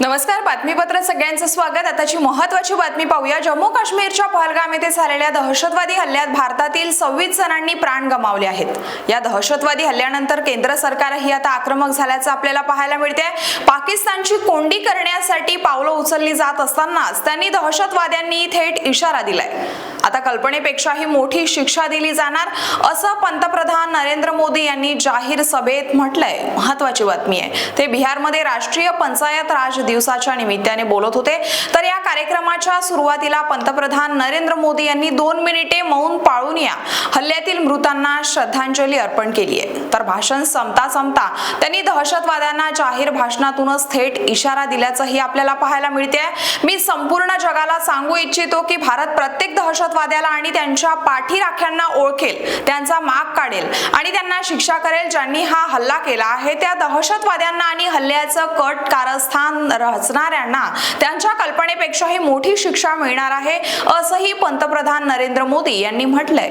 नमस्कार बातमीपत्रात सगळ्यांचं स्वागत. आताची महत्वाची बातमी पाहूया. जम्मू काश्मीरच्या पहलगाम येथे झालेल्या दहशतवादी हल्ल्यात भारतातील सव्वीस जणांनी प्राण गमावले आहेत. या दहशतवादी हल्ल्यानंतर केंद्र सरकारही आता आक्रमक झाल्याचं आपल्याला पाहायला मिळते पाकिस्तानची कोंडी करण्यासाठी पावलं उचलली जात असतानाच त्यांनी दहशतवाद्यांनी थेट इशारा दिलाय. आता कल्पनेपेक्षाही मोठी शिक्षा दिली जाणार असं पंतप्रधान नरेंद्र मोदी यांनी जाहीर सभेत म्हटलंय. महत्वाची बातमी आहे. ते बिहारमध्ये राष्ट्रीय पंचायत राज दिवसाच्या निमित्ताने बोलत होते. तर या कार्यक्रमाच्या सुरुवातीला पंतप्रधान नरेंद्र मोदी यांनी दोन मिनिटे मौन पाळून या. हल्ल्यातील मृतांना श्रद्धांजली अर्पण केली आहे. तर भाषण संपता संपता त्यांनी दहशतवाद्यांना जाहीर भाषणातूनच थेट इशारा दिल्याचंही आपल्याला पाहायला मिळते मी संपूर्ण जगाला सांगू इच्छितो की भारत प्रत्येक दहशतवाद्याला आणि त्यांच्या पाठीराख्यांना ओळखेल त्यांचा माग काढेल आणि त्यांना शिक्षा करेल ज्यांनी हा हल्ला केला आहे. त्या दहशतवाद्यांना आणि हल्ल्याचं कट कारस्थान रचणाऱ्यांना त्यांच्या कल्पनेपेक्षाही मोठी शिक्षा मिळणार आहे असंही पंतप्रधान नरेंद्र मोदी यांनी म्हटलंय.